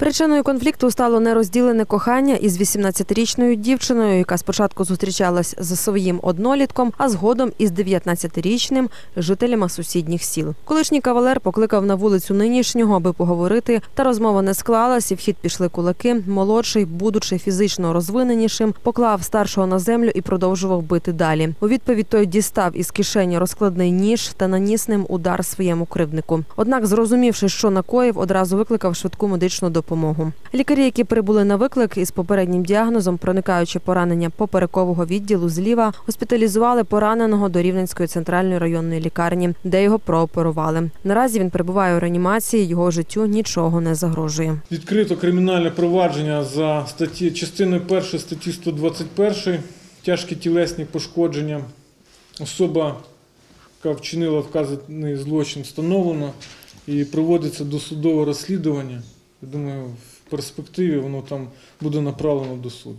Причиною конфлікту стало нерозділене кохання із 18-річною дівчиною, яка спочатку зустрічалась зі своїм однолітком, а згодом із 19-річним жителями сусідніх сіл. Колишній кавалер покликав на вулицю нинішнього, аби поговорити, та розмова не склалась, і в хід пішли кулаки. Молодший, будучи фізично розвиненішим, поклав старшого на землю і продовжував бити далі. У відповідь той дістав із кишені розкладний ніж та наніс ним удар своєму кривднику. Однак, зрозумівши, що накоїв, одразу викликав швидку медичну допомогу. Лікарі, які прибули на виклик із попереднім діагнозом, проникаючи поранення поперекового відділу зліва, госпіталізували пораненого до Рівненської центральної районної лікарні, де його прооперували. Наразі він перебуває у реанімації. Його життю нічого не загрожує. Відкрито кримінальне провадження за статті частиною 1 статті 121 тяжкі тілесні пошкодження. Особа, яка вчинила вказаний злочин, встановлена і проводиться досудове розслідування. Я думаю, в перспективі воно там буде направлено до суду.